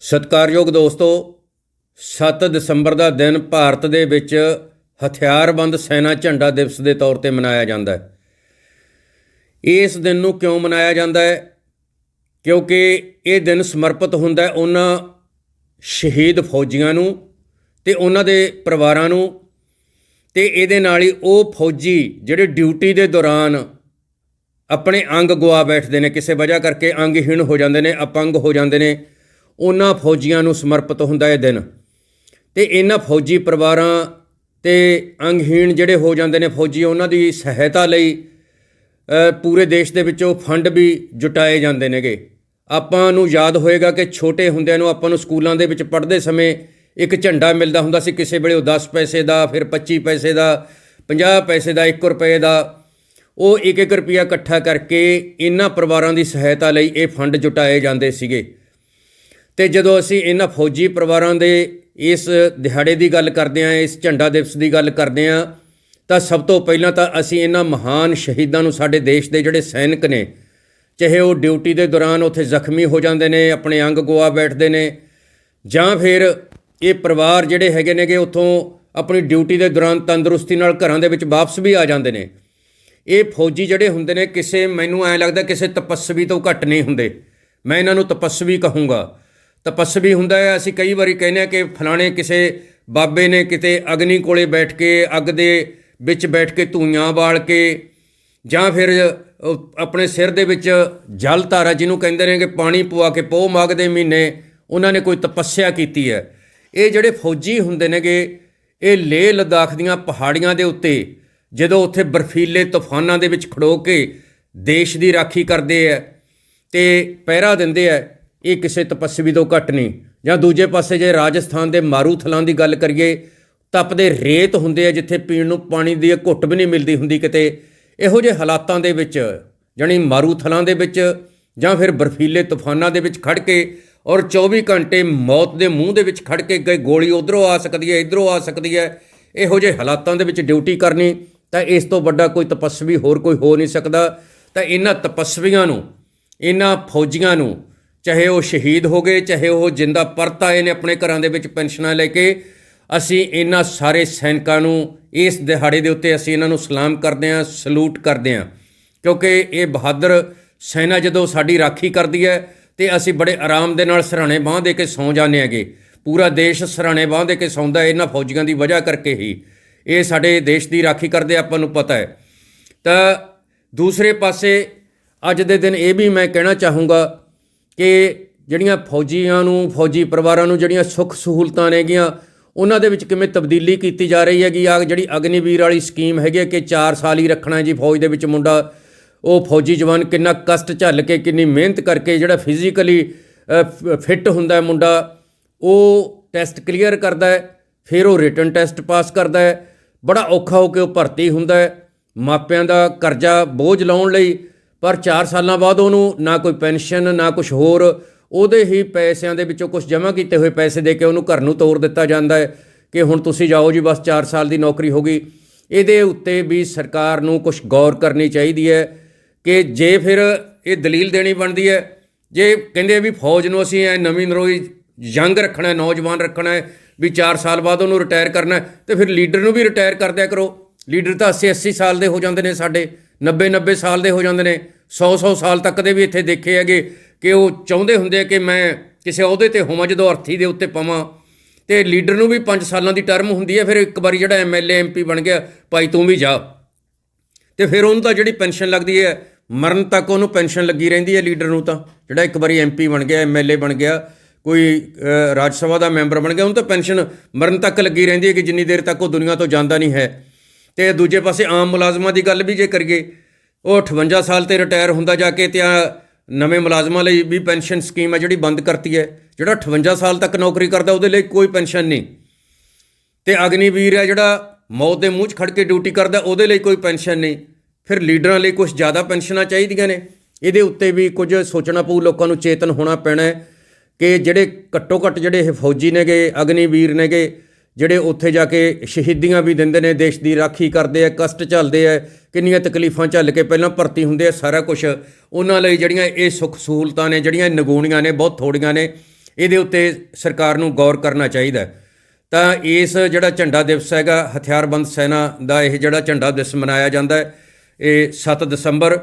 ਸਤਿਕਾਰਯੋਗ ਦੋਸਤੋ 7 ਦਸੰਬਰ ਦਾ ਦਿਨ ਭਾਰਤ ਦੇ ਵਿੱਚ ਹਥਿਆਰਬੰਦ ਸੈਨਾ ਝੰਡਾ ਦਿਵਸ ਦੇ ਤੌਰ ਤੇ ਮਨਾਇਆ ਜਾਂਦਾ ਹੈ। ਇਸ ਦਿਨ ਨੂੰ ਕਿਉਂ ਮਨਾਇਆ ਜਾਂਦਾ ਹੈ? ਕਿਉਂਕਿ ਇਹ ਦਿਨ ਸਮਰਪਿਤ ਹੁੰਦਾ ਹੈ ਉਹਨਾਂ ਸ਼ਹੀਦ ਫੌਜੀਆਂ ਨੂੰ ਤੇ ਉਹਨਾਂ ਦੇ ਪਰਿਵਾਰਾਂ ਨੂੰ ਤੇ ਇਹਦੇ ਨਾਲ ਹੀ ਉਹ ਫੌਜੀ ਜਿਹੜੇ ਡਿਊਟੀ ਦੇ ਦੌਰਾਨ ਆਪਣੇ ਅੰਗ ਗਵਾ ਬੈਠਦੇ ਨੇ, ਕਿਸੇ ਵਜ੍ਹਾ ਕਰਕੇ ਅੰਗਹੀਣ ਹੋ ਜਾਂਦੇ ਨੇ, ਅਪੰਗ ਹੋ ਜਾਂਦੇ ਨੇ ਉਹਨਾਂ ਫੌਜੀਆਂ ਨੂੰ ਸਮਰਪਿਤ ਹੁੰਦਾ ਇਹ ਦਿਨ। ਤੇ ਇਹਨਾਂ ਫੌਜੀ ਪਰਿਵਾਰਾਂ ਤੇ ਅੰਗਹੀਣ ਜਿਹੜੇ ਹੋ ਜਾਂਦੇ ਨੇ ਫੌਜੀ, ਉਹਨਾਂ ਦੀ ਸਹਾਇਤਾ ਲਈ ਪੂਰੇ ਦੇਸ਼ ਦੇ ਵਿੱਚੋਂ ਫੰਡ ਵੀ ਜੁਟਾਏ ਜਾਂਦੇ ਨੇਗੇ। ਆਪਾਂ ਨੂੰ ਯਾਦ ਹੋਏਗਾ ਕਿ ਛੋਟੇ ਹੁੰਦਿਆਂ ਨੂੰ ਆਪਾਂ ਨੂੰ ਸਕੂਲਾਂ ਦੇ ਵਿੱਚ ਪੜ੍ਹਦੇ ਸਮੇਂ ਇੱਕ ਝੰਡਾ ਮਿਲਦਾ ਹੁੰਦਾ ਸੀ, ਕਿਸੇ ਵੇਲੇ ਉਹ 10 ਪੈਸੇ ਦਾ, ਫਿਰ 25 ਪੈਸੇ ਦਾ 50 ਪੈਸੇ ਦਾ 1 ਰੁਪਏ ਦਾ। ਉਹ 1-1 ਰੁਪਿਆ ਇਕੱਠਾ ਕਰਕੇ ਇਹਨਾਂ ਪਰਿਵਾਰਾਂ ਦੀ ਸਹਾਇਤਾ ਲਈ ਇਹ ਫੰਡ ਜੁਟਾਏ ਜਾਂਦੇ ਸੀਗੇ। ਤੇ ਜਦੋਂ ਅਸੀਂ ਇਹਨਾਂ ਫੌਜੀ ਪਰਿਵਾਰਾਂ ਦੇ ਇਸ ਦਿਹਾੜੇ ਦੀ ਗੱਲ ਕਰਦੇ ਹਾਂ, ਇਸ ਝੰਡਾ ਦਿਵਸ ਦੀ ਗੱਲ ਕਰਦੇ ਹਾਂ, ਤਾਂ ਸਭ ਤੋਂ ਪਹਿਲਾਂ ਤਾਂ ਅਸੀਂ ਇਹਨਾਂ ਮਹਾਨ ਸ਼ਹੀਦਾਂ ਨੂੰ ਸਾਡੇ ਦੇਸ਼ ਦੇ ਜਿਹੜੇ ਸੈਨਿਕ ਨੇ, ਚਾਹੇ ਉਹ ਡਿਊਟੀ ਦੇ ਦੌਰਾਨ ਉੱਥੇ ਜ਼ਖਮੀ ਹੋ ਜਾਂਦੇ ਨੇ, ਆਪਣੇ ਅੰਗ ਗਵਾ ਬੈਠਦੇ ਨੇ, ਜਾਂ ਫਿਰ ਇਹ ਪਰਿਵਾਰ ਜਿਹੜੇ ਹੈਗੇ ਨੇਗੇ ਉੱਥੋਂ ਆਪਣੀ ਡਿਊਟੀ ਦੇ ਦੌਰਾਨ ਤੰਦਰੁਸਤੀ ਨਾਲ ਘਰਾਂ ਦੇ ਵਿੱਚ ਵਾਪਸ ਵੀ ਆ ਜਾਂਦੇ ਨੇ। ਇਹ ਫੌਜੀ ਜਿਹੜੇ ਹੁੰਦੇ ਨੇ, ਕਿਸੇ ਮੈਨੂੰ ਐ ਲੱਗਦਾ ਕਿਸੇ ਤਪੱਸਵੀ ਤੋਂ ਘੱਟ ਨਹੀਂ ਹੁੰਦੇ। ਮੈਂ ਇਹਨਾਂ ਨੂੰ ਤਪੱਸਵੀ ਕਹੂੰਗਾ। ਤਪੱਸਵੀ ਹੁੰਦਾ ਹੈ, ਅਸੀਂ ਕਈ ਵਾਰੀ ਕਹਿੰਦੇ ਆ ਕਿ ਫਲਾਣੇ ਕਿਸੇ ਬਾਬੇ ਨੇ ਕਿਤੇ ਅਗਨੀ ਕੋਲੇ ਬੈਠ ਕੇ, ਅੱਗ ਦੇ ਵਿੱਚ ਬੈਠ ਕੇ ਧੂਆਂ ਬਾਲ ਕੇ ਜਾਂ ਫਿਰ ਆਪਣੇ ਸਿਰ ਦੇ ਵਿੱਚ ਜਲ ਧਾਰਾ ਜਿਹਨੂੰ ਕਹਿੰਦੇ ਨੇ ਕਿ ਪਾਣੀ ਪਵਾ ਕੇ ਪੋਹ ਮਾਘ ਦੇ ਮਹੀਨੇ ਉਹਨਾਂ ਨੇ ਕੋਈ ਤਪੱਸਿਆ ਕੀਤੀ ਹੈ। ਇਹ ਜਿਹੜੇ ਫੌਜੀ ਹੁੰਦੇ ਨੇਗੇ ਇਹ ਲੇਹ ਲਦਾਖ ਦੀਆਂ ਪਹਾੜੀਆਂ ਦੇ ਉੱਤੇ ਜਦੋਂ ਉੱਥੇ ਬਰਫੀਲੇ ਤੂਫਾਨਾਂ ਦੇ ਵਿੱਚ ਖੜੋ ਕੇ ਦੇਸ਼ ਦੀ ਰਾਖੀ ਕਰਦੇ ਆ ਤੇ ਪਹਿਰਾ ਦਿੰਦੇ ਆ ਇਹ ਕਿਸੇ ਤਪੱਸਵੀ ਤੋਂ ਘੱਟ ਨਹੀਂ। ਜਾਂ ਦੂਜੇ ਪਾਸੇ ਜੇ ਰਾਜਸਥਾਨ ਦੇ ਮਾਰੂਥਲਾਂ ਦੀ ਗੱਲ ਕਰੀਏ, ਤਪਦੇ ਰੇਤ ਹੁੰਦੇ ਆ ਜਿੱਥੇ ਪੀਣ ਨੂੰ ਪਾਣੀ ਦੀ ਘੁੱਟ ਵੀ ਨਹੀਂ ਮਿਲਦੀ ਹੁੰਦੀ ਕਿਤੇ। ਇਹੋ ਜਿਹੇ ਹਾਲਾਤਾਂ ਦੇ ਵਿੱਚ, ਜਾਣੀ ਮਾਰੂਥਲਾਂ ਦੇ ਵਿੱਚ, ਜਾਂ ਫਿਰ ਬਰਫੀਲੇ ਤੂਫਾਨਾਂ ਦੇ ਵਿੱਚ ਖੜ ਕੇ ਔਰ 24 ਘੰਟੇ ਮੌਤ ਦੇ ਮੂੰਹ ਦੇ ਵਿੱਚ ਖੜ ਕੇ ਗਏ ਗੋਲੀ ਉਧਰੋਂ ਆ ਸਕਦੀ ਹੈ, ਇਧਰੋਂ ਆ ਸਕਦੀ ਹੈ। ਇਹੋ ਜਿਹੇ ਹਾਲਾਤਾਂ ਦੇ ਵਿੱਚ ਡਿਊਟੀ ਕਰਨੀ, ਤਾਂ ਇਸ ਤੋਂ ਵੱਡਾ ਕੋਈ ਤਪੱਸਵੀ ਹੋਰ ਕੋਈ ਹੋ ਨਹੀਂ ਸਕਦਾ। ਤਾਂ ਇਹਨਾਂ ਤਪੱਸਵੀਆਂ ਨੂੰ, ਇਹਨਾਂ ਫੌਜੀਆਂ ਨੂੰ ਚਾਹੇ ਉਹ ਸ਼ਹੀਦ ਹੋ ਗਏ, ਚਾਹੇ ਉਹ ਜਿੰਦਾ ਪਰਤ ਆਏ ਨੇ ਆਪਣੇ ਘਰਾਂ ਦੇ ਵਿੱਚ ਪੈਨਸ਼ਨਾਂ ਲੈ ਕੇ, ਅਸੀਂ ਇਹਨਾਂ ਸਾਰੇ ਸੈਨਿਕਾਂ ਨੂੰ ਇਸ ਦਿਹਾੜੇ ਦੇ ਉੱਤੇ ਅਸੀਂ ਇਹਨਾਂ ਨੂੰ ਸਲਾਮ ਕਰਦੇ ਹਾਂ, ਸਲੂਟ ਕਰਦੇ ਹਾਂ। ਕਿਉਂਕਿ ਇਹ ਬਹਾਦਰ ਸੈਨਾ ਜਦੋਂ ਸਾਡੀ ਰਾਖੀ ਕਰਦੀ ਹੈ ਤੇ ਅਸੀਂ ਬੜੇ ਆਰਾਮ ਦੇ ਨਾਲ ਸਰਾਣੇ ਬਾਂਹ ਦੇ ਕੇ ਸੌਂ ਜਾਂਦੇ ਹੈਗੇ। ਪੂਰਾ ਦੇਸ਼ ਸਰਾਣੇ ਬਾਂਹ ਦੇ ਕੇ ਸੌਂਦਾ ਇਹਨਾਂ ਫੌਜੀਆਂ ਦੀ ਵਜ੍ਹਾ ਕਰਕੇ ਹੀ। ਇਹ ਸਾਡੇ ਦੇਸ਼ ਦੀ ਰਾਖੀ ਕਰਦੇ ਆਪਾਂ ਨੂੰ ਪਤਾ ਹੈ। ਤਾਂ ਦੂਸਰੇ ਪਾਸੇ ਅੱਜ ਦੇ ਦਿਨ ਇਹ ਵੀ ਮੈਂ ਕਹਿਣਾ ਚਾਹੂੰਗਾ ਕਿ ਜਿਹੜੀਆਂ ਫੌਜੀਆਂ ਨੂੰ, ਫੌਜੀ ਪਰਿਵਾਰਾਂ ਨੂੰ ਜਿਹੜੀਆਂ ਸੁੱਖ ਸਹੂਲਤਾਂ ਨੇਗੀਆਂ, ਉਹਨਾਂ ਦੇ ਵਿੱਚ ਕਿਵੇਂ ਤਬਦੀਲੀ ਕੀਤੀ ਜਾ ਰਹੀ ਹੈਗੀ? ਆ ਜਿਹੜੀ ਅਗਨੀਵੀਰ ਵਾਲੀ ਸਕੀਮ ਹੈਗੀ ਹੈ ਕਿ 4 ਸਾਲ ਹੀ ਰੱਖਣਾ ਜੀ ਫੌਜ ਦੇ ਵਿੱਚ ਮੁੰਡਾ, ਉਹ ਫੌਜੀ ਜਵਾਨ ਕਿੰਨਾ ਕਸ਼ਟ ਝੱਲ ਕੇ, ਕਿੰਨੀ ਮਿਹਨਤ ਕਰਕੇ ਜਿਹੜਾ ਫਿਜ਼ੀਕਲੀ ਫਿੱਟ ਹੁੰਦਾ ਹੈ ਮੁੰਡਾ, ਉਹ ਟੈਸਟ ਕਲੀਅਰ ਕਰਦਾ ਹੈ, ਫਿਰ ਉਹ ਰਿਟਨ ਟੈਸਟ ਪਾਸ ਕਰਦਾ ਹੈ। ਬੜਾ ਔਖਾ ਹੋ ਕੇ ਉਹ ਭਰਤੀ ਹੁੰਦਾ ਹੈ। ਮਾਪਿਆਂ ਦਾ ਕਰਜ਼ਾ ਬੋਝ ਲਾਉਣ ਲਈ ਪਰ 4 ਸਾਲਾਂ ਬਾਅਦ ਉਹਨੂੰ ਨਾ ਕੋਈ ਪੈਨਸ਼ਨ ਨਾ ਕੁਝ ਹੋਰ ਉਹਦੇ ਹੀ ਪੈਸਿਆਂ ਦੇ ਵਿੱਚੋਂ ਕੁਝ ਜਮ੍ਹਾਂ ਕੀਤੇ ਹੋਏ ਪੈਸੇ ਦੇ ਕੇ ਉਹਨੂੰ ਘਰ ਨੂੰ ਤੋਰ ਦਿੱਤਾ ਜਾਂਦਾ ਹੈ ਕਿ ਹੁਣ ਤੁਸੀਂ ਜਾਓ ਜੀ ਬਸ 4 ਸਾਲ ਦੀ ਨੌਕਰੀ ਹੋ ਗਈ। ਇਹਦੇ ਉੱਤੇ ਵੀ ਸਰਕਾਰ ਨੂੰ ਕੁਝ ਗੌਰ ਕਰਨੀ ਚਾਹੀਦੀ ਹੈ ਕਿ ਜੇ ਫਿਰ ਇਹ ਦਲੀਲ ਦੇਣੀ ਬਣਦੀ ਹੈ ਜੇ ਕਹਿੰਦੇ ਵੀ ਫੌਜ ਨੂੰ ਅਸੀਂ ਐ ਨਵੀਂ ਨਰੋਈ ਯੰਗ ਰੱਖਣਾ ਨੌਜਵਾਨ ਰੱਖਣਾ ਹੈ ਵੀ 4 ਸਾਲ ਬਾਅਦ ਉਹਨੂੰ ਰਿਟਾਇਰ ਕਰਨਾ ਹੈ, ਤੇ ਫਿਰ ਲੀਡਰ ਨੂੰ ਵੀ ਰਿਟਾਇਰ ਕਰਦਿਆ ਕਰੋ। ਲੀਡਰ ਤਾਂ 80 80 ਸਾਲ ਦੇ ਹੋ ਜਾਂਦੇ ਨੇ ਸਾਡੇ। 90 90 ਸਾਲ ਦੇ ਹੋ ਜਾਂਦੇ ਨੇ 100 100 ਸਾਲ ਤੱਕ ਦੇ ਵੀ ਇੱਥੇ ਦੇਖੇ ਹੈਗੇ ਕਿ ਉਹ ਚਾਹੁੰਦੇ ਹੁੰਦੇ ਆ ਕਿ ਮੈਂ ਕਿਸੇ ਅਹੁਦੇ ਤੇ ਹੋਵਾਂ, ਜਦੋਂ ਅਰਥੀ ਦੇ ਉੱਤੇ ਪਵਾਂ। ਤੇ ਲੀਡਰ ਨੂੰ ਵੀ 5 ਸਾਲਾਂ ਦੀ ਟਰਮ ਹੁੰਦੀ ਹੈ, ਫਿਰ ਇੱਕ ਵਾਰੀ ਜਿਹੜਾ ਐਮਐਲਏ ਐਮਪੀ ਬਣ ਗਿਆ, ਭਾਈ ਤੂੰ ਵੀ ਜਾ। ਤੇ ਫਿਰ ਉਹਨੂੰ ਤਾਂ ਜਿਹੜੀ ਪੈਨਸ਼ਨ ਲੱਗਦੀ ਹੈ, ਮਰਨ ਤੱਕ ਉਹਨੂੰ ਪੈਨਸ਼ਨ ਲੱਗੀ ਰਹਿੰਦੀ ਹੈ ਲੀਡਰ ਨੂੰ ਤਾਂ। ਜਿਹੜਾ ਇੱਕ ਵਾਰੀ ਐਮਪੀ ਬਣ ਗਿਆ ਐਮਐਲਏ ਬਣ ਗਿਆ, ਕੋਈ ਰਾਜ ਸਭਾ ਦਾ ਮੈਂਬਰ ਬਣ ਗਿਆ, ਉਹਨੂੰ ਤਾਂ ਪੈਨਸ਼ਨ ਮਰਨ ਤੱਕ ਲੱਗੀ ਰਹਿੰਦੀ ਹੈ ਕਿ ਜਿੰਨੀ ਦੇਰ ਤੱਕ ਉਹ ਦੁਨੀਆ ਤੋਂ ਜਾਂਦਾ ਨਹੀਂ ਹੈ। ਤੇ ਦੂਜੇ ਪਾਸੇ ਆਮ ਮੁਲਾਜ਼ਮਾਂ ਦੀ ਗੱਲ ਵੀ ਜੇ ਕਰੀਏ, ਉਹ 58 ਸਾਲ ਤੇ ਰਿਟਾਇਰ ਹੁੰਦਾ ਜਾ ਕੇ ਤੇ ਨਵੇਂ ਮੁਲਾਜ਼ਮਾਂ ਲਈ ਵੀ ਪੈਨਸ਼ਨ ਸਕੀਮ ਹੈ ਜਿਹੜੀ ਬੰਦ ਕਰਤੀ ਹੈ, ਜਿਹੜਾ 58 ਸਾਲ ਤੱਕ ਨੌਕਰੀ ਕਰਦਾ ਉਹਦੇ ਲਈ ਕੋਈ ਪੈਨਸ਼ਨ ਨਹੀਂ। ਤੇ ਅਗਨੀਵੀਰ ਹੈ ਜਿਹੜਾ ਮੌਤ ਦੇ ਮੂੰਹ 'ਚ ਖੜ ਕੇ ਡਿਊਟੀ ਕਰਦਾ, ਉਹਦੇ ਲਈ ਕੋਈ ਪੈਨਸ਼ਨ ਨਹੀਂ। ਫਿਰ ਲੀਡਰਾਂ ਲਈ ਕੁਝ ਜ਼ਿਆਦਾ ਪੈਨਸ਼ਨਾਂ ਚਾਹੀਦੀਆਂ ਨੇ। ਇਹਦੇ ਉੱਤੇ ਵੀ ਕੁਝ ਸੋਚਣਾ ਪਊ, ਲੋਕਾਂ ਨੂੰ ਚੇਤਨ ਹੋਣਾ ਪੈਣਾ ਕਿ ਜਿਹੜੇ ਘੱਟੋ ਘੱਟ ਜਿਹੜੇ ਇਹ ਫੌਜੀ ਨੇਗੇ, ਅਗਨੀਵੀਰ ਨੇਗੇ ਜਿਹੜੇ ਉੱਥੇ ਜਾ ਕੇ ਸ਼ਹੀਦੀਆਂ ਵੀ ਦਿੰਦੇ ਨੇ, ਦੇਸ਼ ਦੀ ਰਾਖੀ ਕਰਦੇ ਆ, ਕਸ਼ਟ ਝੱਲਦੇ ਆ, ਕਿੰਨੀਆਂ ਤਕਲੀਫਾਂ ਝੱਲ ਕੇ ਪਹਿਲਾਂ ਭਰਤੀ ਹੁੰਦੇ ਆ ਸਾਰਾ ਕੁਝ ਉਹਨਾਂ ਲਈ ਜਿਹੜੀਆਂ ਇਹ ਸੁੱਖ ਸਹੂਲਤਾਂ ਨੇ, ਜਿਹੜੀਆਂ ਨਗੂਣੀਆਂ ਨੇ, ਬਹੁਤ ਥੋੜੀਆਂ ਨੇ, ਇਹਦੇ ਉੱਤੇ ਸਰਕਾਰ ਨੂੰ ਗੌਰ ਕਰਨਾ ਚਾਹੀਦਾ ਤਾਂ ਇਸ ਜਿਹੜਾ ਝੰਡਾ ਦਿਵਸ ਹੈਗਾ, ਹਥਿਆਰਬੰਦ ਸੈਨਾ ਦਾ ਇਹ ਜਿਹੜਾ ਝੰਡਾ ਦਿਵਸ ਮਨਾਇਆ ਜਾਂਦਾ ਹੈ, ਇਹ 7 ਦਸੰਬਰ,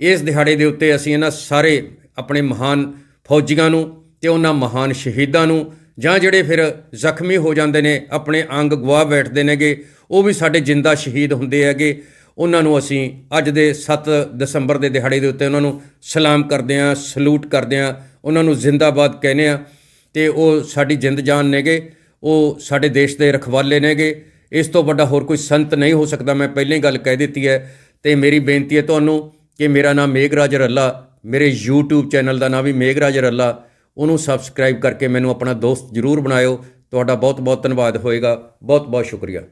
ਇਸ ਦਿਹਾੜੇ ਦੇ ਉੱਤੇ ਅਸੀਂ ਇਹਨਾਂ ਸਾਰੇ ਆਪਣੇ ਮਹਾਨ ਫੌਜੀਆਂ ਨੂੰ ਤੇ ਉਹਨਾਂ ਮਹਾਨ ਸ਼ਹੀਦਾਂ ਨੂੰ ਜਾਂ ਜਿਹੜੇ ਫਿਰ ਜ਼ਖਮੀ ਹੋ ਜਾਂਦੇ ਨੇ, ਆਪਣੇ ਅੰਗ ਗਵਾ ਬੈਠਦੇ ਨੇਗੇ, ਉਹ ਵੀ ਸਾਡੇ ਜਿੰਦਾ ਸ਼ਹੀਦ ਹੁੰਦੇ ਹੈਗੇ। ਉਹਨਾਂ ਨੂੰ ਅਸੀਂ ਅੱਜ ਦੇ 7 ਦਸੰਬਰ ਦੇ ਦਿਹਾੜੇ ਦੇ ਉੱਤੇ ਉਹਨਾਂ ਨੂੰ ਸਲਾਮ ਕਰਦੇ ਹਾਂ, ਸਲੂਟ ਕਰਦੇ ਹਾਂ, ਉਹਨਾਂ ਨੂੰ ਜ਼ਿੰਦਾਬਾਦ ਕਹਿੰਦੇ ਹਾਂ। ਤੇ ਉਹ ਸਾਡੀ ਜਿੰਦ ਜਾਨ ਨੇਗੇ, ਉਹ ਸਾਡੇ ਦੇਸ਼ ਦੇ ਰਖਵਾਲੇ ਨੇਗੇ। ਇਸ ਤੋਂ ਵੱਡਾ ਹੋਰ ਕੋਈ ਸੰਤ ਨਹੀਂ ਹੋ ਸਕਦਾ, ਮੈਂ ਪਹਿਲਾਂ ਹੀ ਗੱਲ ਕਹਿ ਦਿੱਤੀ ਹੈ। ਤੇ ਮੇਰੀ ਬੇਨਤੀ ਹੈ ਤੁਹਾਨੂੰ ਕਿ ਮੇਰਾ ਨਾਮ ਮੇਘਰਾਜ ਰੱਲਾ, ਮੇਰੇ YouTube ਚੈਨਲ ਦਾ ਨਾਮ ਵੀ ਮੇਘਰਾਜ ਰੱਲਾ। ਉਹਨੂੰ ਸਬਸਕ੍ਰਾਈਬ ਕਰਕੇ ਮੈਨੂੰ ਆਪਣਾ ਦੋਸਤ ਜਰੂਰ ਬਣਾਇਓ। ਤੁਹਾਡਾ ਬਹੁਤ ਬਹੁਤ ਧੰਨਵਾਦ ਹੋਏਗਾ। ਬਹੁਤ ਬਹੁਤ ਸ਼ੁਕਰੀਆ।